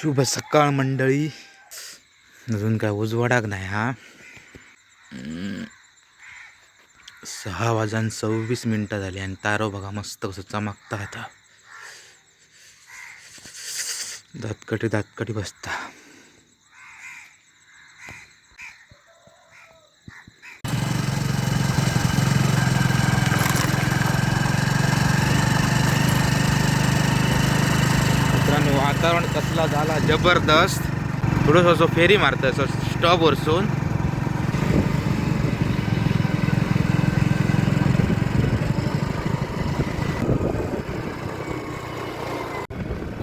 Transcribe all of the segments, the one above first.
शुभ सकाळ मंडळी. अजून काय उजवाडाक नाही हा? सहा वाजून सव्वीस मिनटं झाली आणि तारो बघा मस्त कसं चमकता आता. दातकटी दातकटी बसता मित्रांनो वातावरण कसला झाला जबरदस्त. थोडंसं असं फेरी मारतं असं स्टॉप वरसून.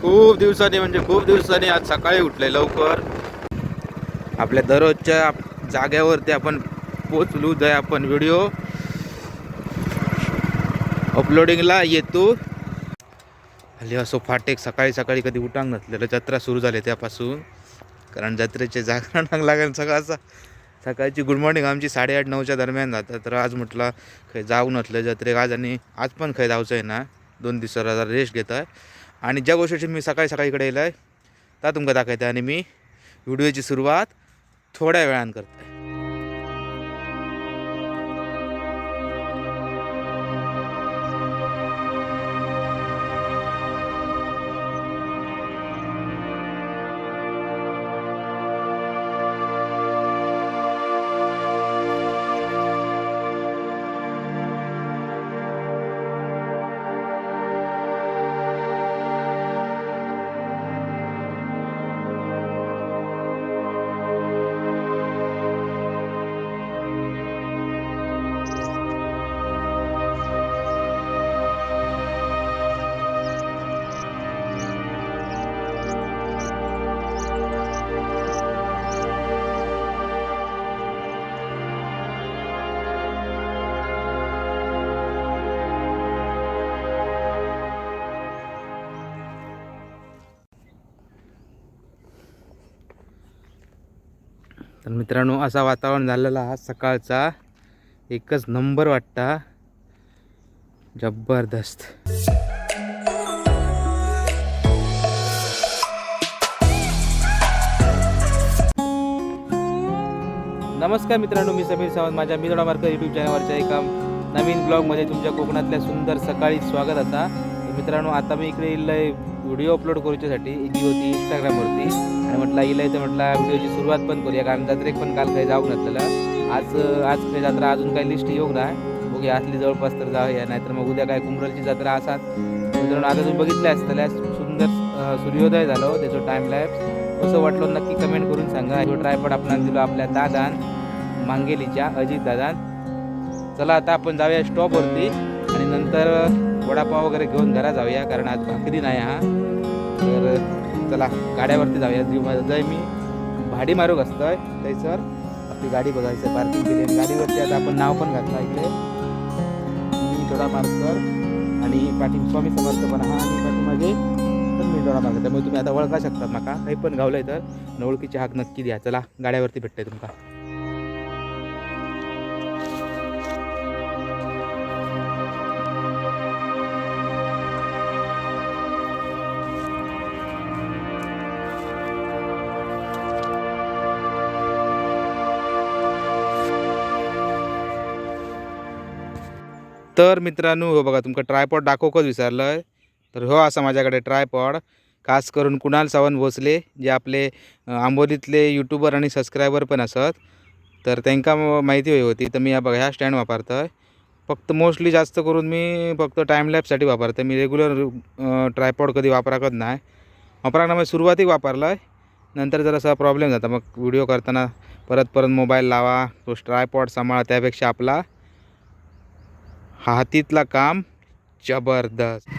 खूप दिवसांनी म्हणजे खूप दिवसांनी आज सकाळी उठले लवकर. आपल्या दररोजच्या जाग्यावरती आपण पोचलू जय आपण व्हिडिओ अपलोडिंगला येतो. हल्ली असो फाटेक सकाळी सकाळी कधी उठांग नसलेलं. जत्रा सुरू झाली त्यापासून कारण जत्रेचे जागरण लागेल सकाळचा सकाळची गुड मॉर्निंग आमची साडेआठ नऊच्या दरम्यान जातात. तर आज म्हटलं खंय जाऊ नसलं जत्रेक आज आणि आज पण खंय जायचं आहे ना. दोन दिवस जरा रेस्ट घेत आहे आणि ज्या गोष्टीची मी सकाळी सकाळी इकडे येलं आहे त्या तुमकां दाखवते आणि मी व्हिडिओची सुरुवात थोड्या वेळान करताय. तर मित्रांनो असा वातावरण झालेला हा सकाळचा एकच नंबर वाटता जबरदस्त. नमस्कार मित्रांनो मी समीर सावंत. माझ्या मिदोडा मार्कर यूट्यूब चॅनलवरच्या एका नवीन ब्लॉगमध्ये तुमच्या कोकणातल्या सुंदर सकाळी स्वागत आता. मित्रांनो आता मी इकडे इलय व्हिडिओ अपलोड करूच्यासाठी जी होती इंस्टाग्रामवरती आणि म्हटलं इलाय तर म्हटलं व्हिडिओची सुरुवात पण करूया कारण जत्रेक पण काल काही जाऊ नसलेलं. आज आज काही जत्रा अजून काही लिस्ट येऊ ना बघूया असली जवळपास तर जाऊया नाहीतर मग उद्या काय कुंभरलची जत्रा असाच मित्रांनो आता तुम्ही बघितले असतल्या सुंदर सूर्योदय झालो हो, त्याचं टाइम लॅब कसं वाटलं नक्की कमेंट करून सांगा. जो ट्रायपॉड आपण दिलो आपल्या दादान मांगेलीच्या अजित दादान. चला आता आपण जाऊया स्टॉपवरती आणि नंतर वडापाव वगैरे घेऊन घरा जाऊया कारण आज भाकरी नाही हा. तर चला गाड्यावरती जाऊया. जय मी भाडी मारूक असतंय थंयसर आपली गाडी बघायचं पार्किंग केली. आणि गाडीवरती आता आपण नाव पण घातलं इकडे. मी थोडा मार्कर आणि पाठी स्वामी समर्थ पण हा आणि पाठीमागे पण मी थोडा मार्कर त्यामुळे तुम्ही आता ओळखा शकता माका काही पण गावलंय तर न ओळखीची हाक नक्की द्या. चला गाड्यावरती भेटतंय तुमका. तर मित्रांनो हो बघा तुमका ट्रायपॉड दाखवकच विचारलं तर हो असा माझ्याकडे ट्रायपॉड खास करून कुणाल सावंत भोसले जे आपले आंबोलीतले यूट्यूबर आणि सबस्क्रायबर पण असत. तर त्यांना माहिती हवी होती. तर मी या बघा ह्या स्टँड वापरतोय. फक्त मोस्टली जास्त करून मी फक्त टाईम लॅपसाठी वापरतो मी रेग्युलर ट्रायपॉड कधी वापरकत नाही. वापराक नाही सुरुवातीक वापरलं आहे नंतर जरासा प्रॉब्लेम जाता मग व्हिडिओ करताना परत परत मोबाईल लावा. तो ट्रायपॉड सांभाळा त्यापेक्षा आपला. हातीतला काम जबरदस्त.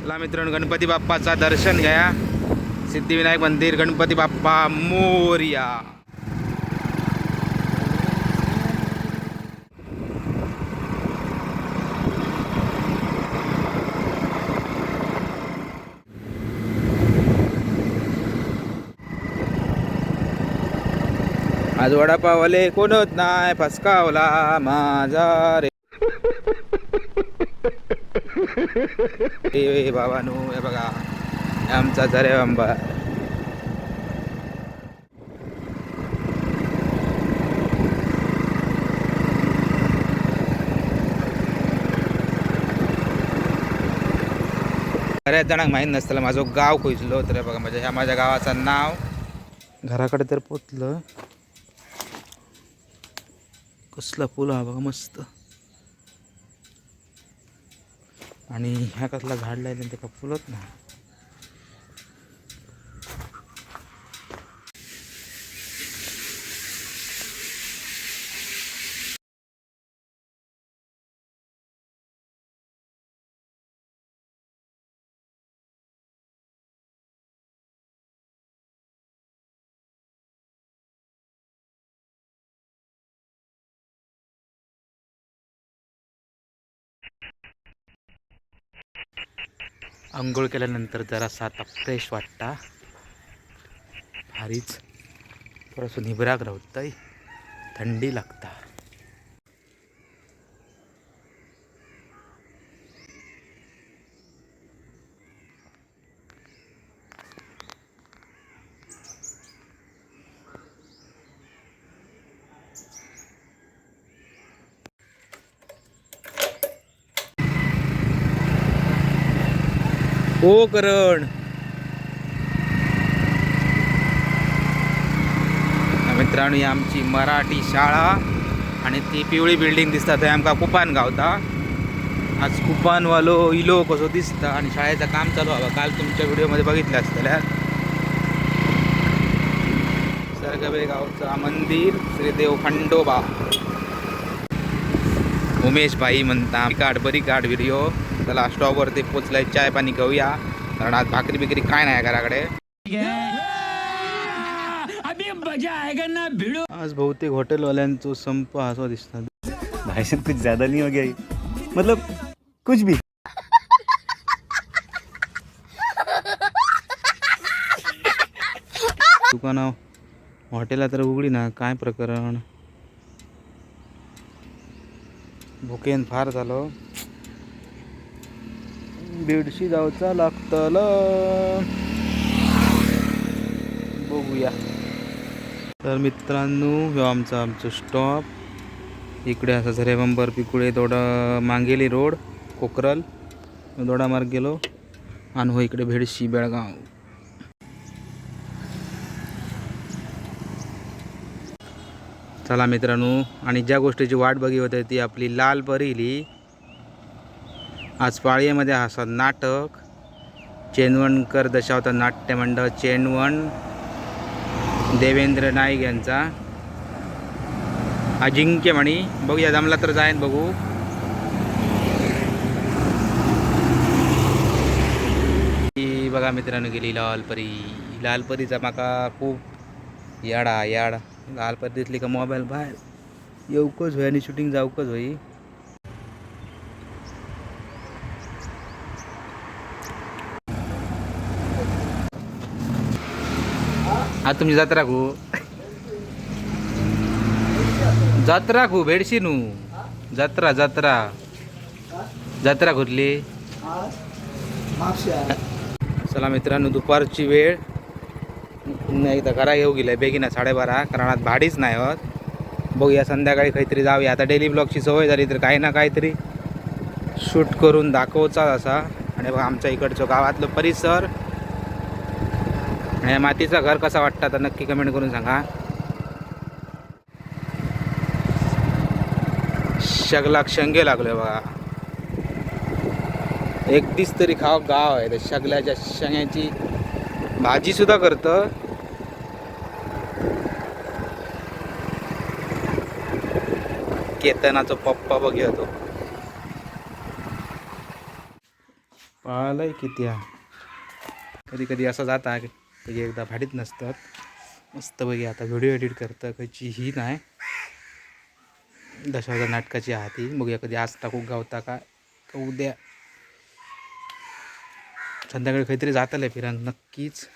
चला मित्रांनो गणपती बाप्पाचा दर्शन घ्या. सिद्धिविनायक मंदिर गणपती बाप्पा मोर्या. आज वडापावले कोणच नाही? फसकावला माझा रे. ए हे बघा. आमचा झरे आंबा बऱ्याच जणांक माहीत नसतं माझं गाव खुजलो तर बघा. म्हणजे ह्या माझ्या गावाचं नाव. घराकडे तर पोचलं. कसला फुल हा बघा मस्त. आणि ह्या कसला झाड लायलं ते का फुलत ना आंघोळ केल्यानंतर जरासा आता फ्रेश वाटता. भारीच. थोडंसं निबराग राहत थंडी लागता. हो गोकरण मित्रांनो ही आमची मराठी शाळा आणि ती पिवळी बिल्डिंग दिसता थंय आमकां कुपान गावता. आज कुपानवालो इलो कसो दिसता आणि शाळेचं काम चालू हवं काल तुमच्या व्हिडिओमध्ये बघितलं असतल्या सरगवे गावचा मंदिर श्रीदेव खंडोबा. उमेश भाई म्हणता काढ बरी काढ व्हिडिओ चला स्टॉपवरती पोचलाय चाय पाणी घेऊया. कारण आज भाकरी बिकरी काय नाही घराकडे. आज बहुतेक हॉटेलवाल्यांचो संप असं दिसतात भाई साहब कुछ ज्यादा नहीं हो गया? मतलब कुछ भी. दुकानं हॉटेला तर उघडी ना काय प्रकरण? भुकेन फार झालो. बेडशी जावचा लागतल. बघूया. तर मित्रांनो ह्यो आमचा आमचं स्टॉप इकडे असं झरे बंबर पिकुळे दोडा मांगेली रोड कोकरल. दोडा मार्ग गेलो. आणि हो इकडे भेडशी बेळगाव. चला मित्रांनो आणि ज्या गोष्टीची वाट बघी होती ती आपली लाल परिली. आज पाळीमध्ये हा नाटक. चेनवणकर दशावतार नाट्यमंडळ चेनवण देवेंद्र नाईक यांचा. अजिंक्य म्हणी बघूया जमला तर जाईन बघू. बघा मित्रांनो गेली लालपरी. लालपरीचा माका खूप याडा याड. लालपरी दिसली का मोबाईल बाहेर. येऊकच होई आणि शूटिंग जाऊकच होई. आज तुमची जत्रा खू जत्रा खू भेडशी नू जत्रा जत्रा जत्रा घुरली चला मित्रांनो दुपारची वेळ. नाही एकदा घरा येऊ गेलं बेगीन साडेबारा. कारण आज भाडीच नाही होत. बघूया संध्याकाळी काहीतरी जाऊया. आता डेली ब्लॉगची सवय झाली तर काही ना काहीतरी शूट करून दाखवचाच असा. आणि बघा आमच्या इकडचं गावातलं परिसर. आणि मातीचं घर कसा वाटतं? तर नक्की कमेंट करून सांगा. शगलाक शंगे लागले बघा. एकटीच तरी खाव गाव आहे. तर शगल्याच्या शेंग्याची भाजी सुद्धा करतं. केतनाचा पप्पा बघ तो. पाळलंय किती हा. कधी कधी असं जाता कधी एकदा भाडीत नसतात. मस्त बघी आता व्हिडिओ एडिट करतं. कधी ही नाही. दशावतार नाटकाची हाती बघूया कधी आज टाकू गावता का? उद्या? संध्याकाळी काहीतरी जातलं फिरान नक्कीच.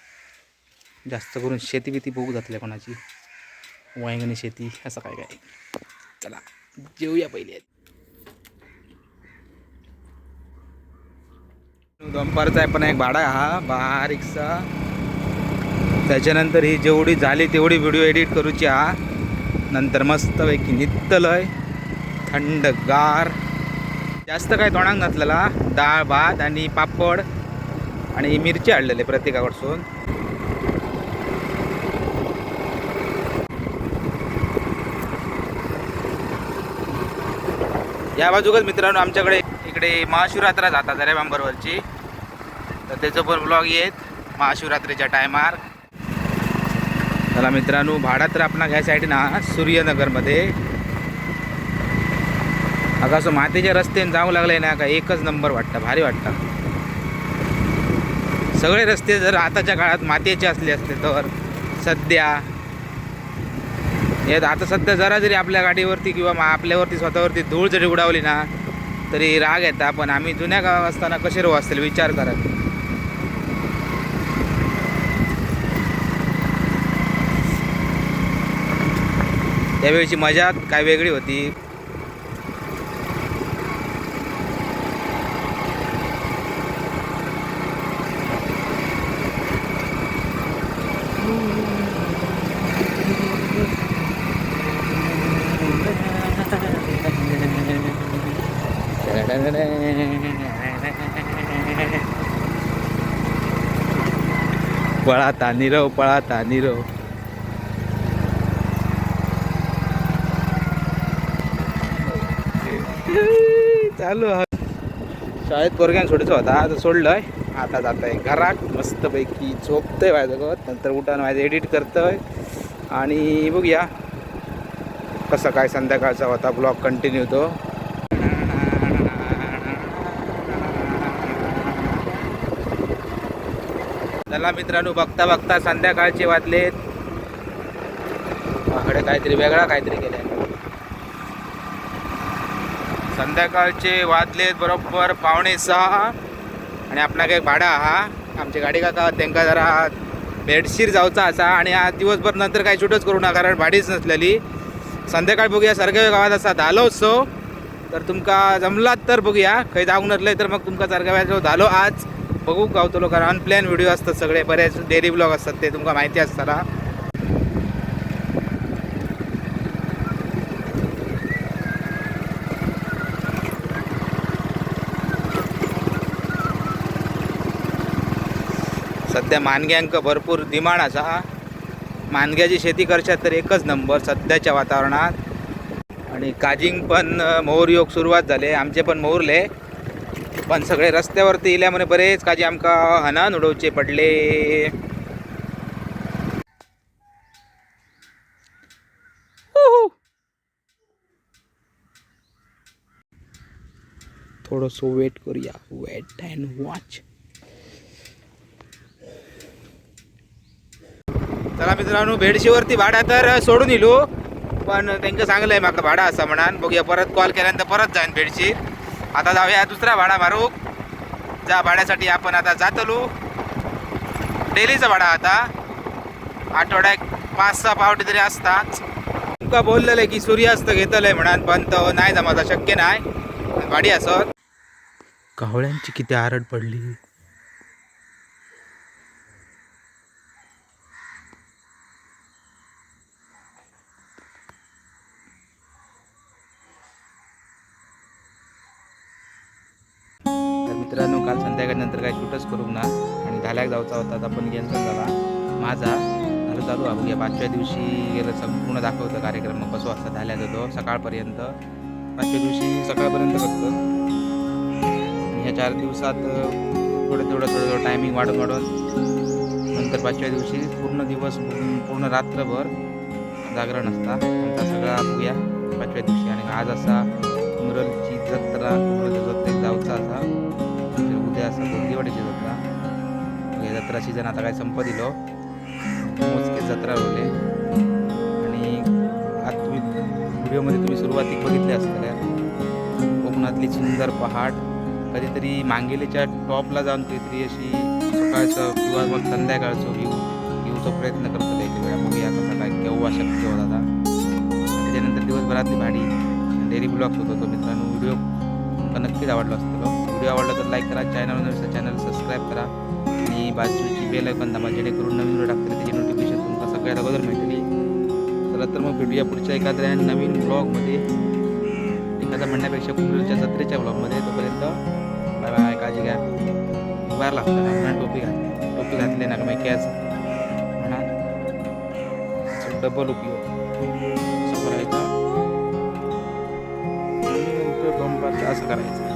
जास्त करून शेती बिती बघू जातल्या कोणाची. वांगणी शेती असं काय काय. चला जेऊया पहिले. दुपारचा आहे पण एक भाडा हा. बारीकसा त्याच्यानंतर ही जेवढी झाली तेवढी व्हिडिओ एडिट करूची हा नंतर मस्तपैकी नित्तलय थंडगार. जास्त काय तोंडाक नसलेला डाळ भात आणि पापड आणि मिरची आणलेले प्रत्येकाकडसून. या बाजूकच मित्रांनो आमच्याकडे इकडे महाशिवरात्रा जातात रे तर त्याचं पण ब्लॉग येत. महाशिवरात्रीच्या टायमार चला मित्रांनो भाडा तर आपण घ्यायसाठी ना सूर्यनगरमध्ये. अगं असं मातेच्या रस्त्याने जाऊ लागले ना का एकच नंबर वाटतं भारी वाटतं. सगळे रस्ते जर आताच्या काळात मातेचे असले असते तर सध्या. यात आता सध्या जरा जरी आपल्या गाडीवरती किंवा मा- आपल्यावरती स्वतःवरती धूळ जरी उडावली ना तरी राग येता पण आम्ही जुन्या गावात असताना कसे रो असतील विचार करा. त्यावेळीची मजा काय वेगळी होती? पळाता निरव पळाता निरव. चालू आहे. शाळेत पोरग्यान सोडीचं होता आता सोडलंय. आता जात आहे घरात मस्तपैकी झोपतंय माझ्यासोबत. नंतर उठान माझं एडिट करतोय. आणि बघूया कसं काय संध्याकाळचा होता ब्लॉग कंटिन्यू तो. चला मित्रांनो बघता बघता संध्याकाळचे वाजलेत. माझ्याकडे काहीतरी वेगळा काहीतरी केलंय. संध्याकाळचे वाजलेत बरोबर पावणे सहा. आणि आपणाक एक भाडा हा? आमची गाडी काका त्यांका जरा बेडशीर जावचा असा. आणि आज दिवसभर नंतर काही शूटच करू नका कारण भाडीच नसलेली. संध्याकाळ बघूया. सरगाव गावात असा धालो उत्सव तर तुमका जमलात तर बघूया. काही जाऊन नसले तर मग तुमका सरगाव्याचो धालो आज. बघू गावतलो कारण अनप्लॅन व्हिडिओ असतात सगळे. बरेच डेली ब्लॉग असतात ते तुमका माहिती असताना. सध्या मानग्यांक भरपूर डिमांड आसा मानग्याची शेती करशात तर एकच नंबर सध्याच्या वातावरणात. आणि काजिंग पण मोहर योग सुरुवात झाले. आमचे पण मोहरले. पण सगळे रस्त्यावरती इल्यामुळे बरेच काजी आमका हनान उडवचे पडले. उहू. थोडंसं वेट करूया. वेट अँड वॉच मित्रांनो भेडशीवरती भाडा तर सोडून इलो पण त्यांचं सांगलंय म्हाका भाडा असा म्हणान. बघूया परत कॉल केल्यानंतर परत जाईन भेडशी आता जाऊया दुसरा भाडा मारू. ज्या भाड्यासाठी आपण आता जातलो डेलीचा भाडा आता. आठवड्याक पाच सहा पावटी तरी असताच तुमका बोललेलं की सूर्यास्त घेतलंय म्हणान पण तो नाही जमाचा शक्य नाही. भाडी असत कावळ्यांची किती आरड पडली. मित्रांनो काल संध्याकाळनंतर काही शूटच करू ना. आणि धाल्याक जाऊचा होता तर आपण कॅन्सल झाला माझा झालं चालू आहे बघूया पाचव्या दिवशी गेलं संपूर्ण दाखवतं कार्यक्रम. मग कसं वाजता धाल्यात होतो सकाळपर्यंत. पाचव्या दिवशी सकाळपर्यंत करतो ह्या चार दिवसात थोडं थोडं थोडं थोडं टायमिंग वाढून वाढून नंतर पाचव्या दिवशी पूर्ण दिवस पूर्ण रात्रभर जागरण असता. आमचा सगळा बघूया पाचव्या दिवशी. आणि आज असा मुरलची जत्रा उमरलच्या जाऊचा. वाटायची जत्रा. हे जत्रा सीझन आता काय संपत दिलो मोजके जत्रा रोवले. आणि आज तुम्ही व्हिडिओमध्ये तुम्ही सुरुवातीक बघितले असलेल्या कोकणातली सुंदर पहाट. कधीतरी मांगेलीच्या टॉपला जाऊन कधीतरी अशी सकाळचं किंवा मग संध्याकाळचं व्ह्यू घेऊचा प्रयत्न करतो एक वेळा बघूया कसा काय केव्हा शक्य होत आता. त्याच्यानंतर दिवसभरातली भाडी. डेली ब्लॉग्स होतो तो मित्रांनो. व्हिडिओ तुमका नक्कीच आवडला असतो व्हिडिओ आवडला तर लाईक करा चॅनल नवीन चॅनल सबस्क्राईब करा. आणि बाजूची बेल ऐकून दाबा जेणेकरून नवीन व्हिडिओ टाकतील त्याची नोटिफिकेशन तुम्हाला सगळ्यात अगोदर मिळतील. चला तर मग भेटूया पुढच्या एखाद्या नवीन ब्लॉगमध्ये एखादा म्हणण्यापेक्षा कुंभरीच्या जत्रेच्या ब्लॉगमध्ये तोपर्यंत बाय बाय काळजी घ्या. बाहेर लागतं ना टोपी घात टोपी घातली ना मग कॅच. म्हणा. डबल उपयोग. असं करायचं का? असं करायचं.